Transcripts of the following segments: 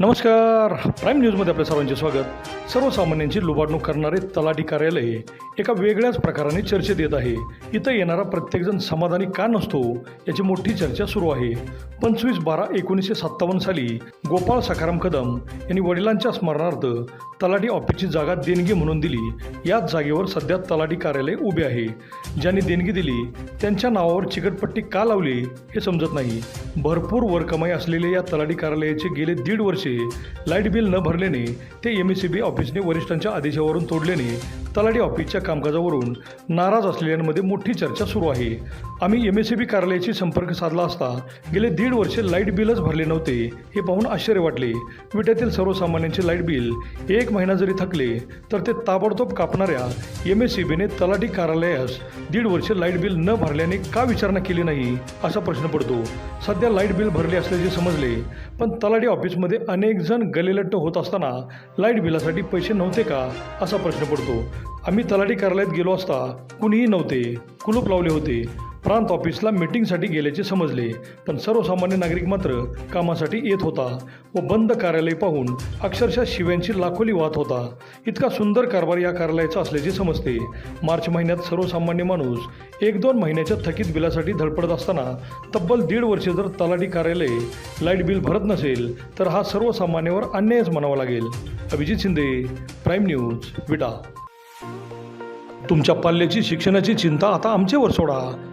नमस्कार. प्राईम न्यूजमध्ये आपल्या सर्वांचे स्वागत. सर्वसामान्यांची लुबाडणूक करणारे तलाठी कार्यालय एका वेगळ्याच प्रकाराने चर्चेत येत आहे. इथं येणारा प्रत्येकजण समाधानी का नसतो याची मोठी चर्चा सुरू आहे. पंचवीस बारा एकोणीसशे सत्तावन्न साली गोपाळ सखाराम कदम यांनी वडिलांच्या स्मरणार्थ तलाठी ऑफिसची जागा देणगी म्हणून दिली. याच जागेवर सध्या तलाठी कार्यालय उभे आहे. ज्यांनी देणगी दिली त्यांच्या नावावर चिकटपट्टी का लावली हे समजत नाही. भरपूर वरकमाई असलेले या तलाठी कार्यालयाचे गेले दीड वर्ष लाइट बिल न भरल्याने ते एम एस सी बी ऑफिसने वरिष्ठांच्या आदेशावरून तोडल्याने तलाठी ऑफिसच्या कामकाजावरून नाराज असलेल्यांमध्ये मोठी चर्चा सुरू आहे. आम्ही एम एस सी बी कार्यालयाशी संपर्क साधला असता गेले दीड वर्षे लाइट बिलच भरले नव्हते हे पाहून आश्चर्य वाटले. विट्यातील सर्वसामान्यांचे लाइट बिल एक महिना जरी थकले तर ते ताबडतोब कापणाऱ्या एम एस सी बीने तलाठी कार्यालयास दीड वर्षे लाइट बिल न भरल्याने का विचारणा केली नाही असा प्रश्न पडतो. सध्या लाइट बिल भरले असल्याचे समजले पण तलाठी ऑफिसमध्ये अनेक जण गलेलट्ट होत असताना लाइट बिलासाठी पैसे नव्हते का असा प्रश्न पडतो. आम्ही तलाठी कार्यालयात गेलो असता कुणीही नव्हते कुलूप लावले होते. प्रांत ऑफिसला मीटिंगसाठी गेल्याचे समजले. पण सर्वसामान्य नागरिक मात्र कामासाठी येत होता व बंद कार्यालय पाहून अक्षरशः शिव्यांची लाखोली वाहत होता. इतका सुंदर कारभार या कार्यालयाचा असल्याचे समजते. मार्च महिन्यात सर्वसामान्य माणूस एक दोन महिन्याच्या थकीत बिलासाठी धडपडत असताना तब्बल दीड वर्षे जर तलाठी कार्यालय लाइट बिल भरत नसेल तर हा सर्वसामान्यावर अन्यायच म्हणावा लागेल. Abhijit Shinde prime news Vita. तुमच्या पाल्याची शिक्षणाची चिंता आता आमच्यावर सोडा.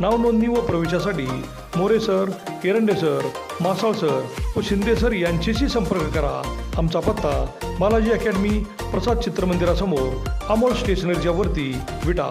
नावनोंदणी व प्रवेशासाठी More sir Erande sir Masal sir व शिंदे सर यांच्याशी संपर्क करा. आमचा पत्ता बालाजी अकॅडमी प्रसाद चित्रमंदिरासमोर अमोल स्टेशनरीच्या वरती विटा.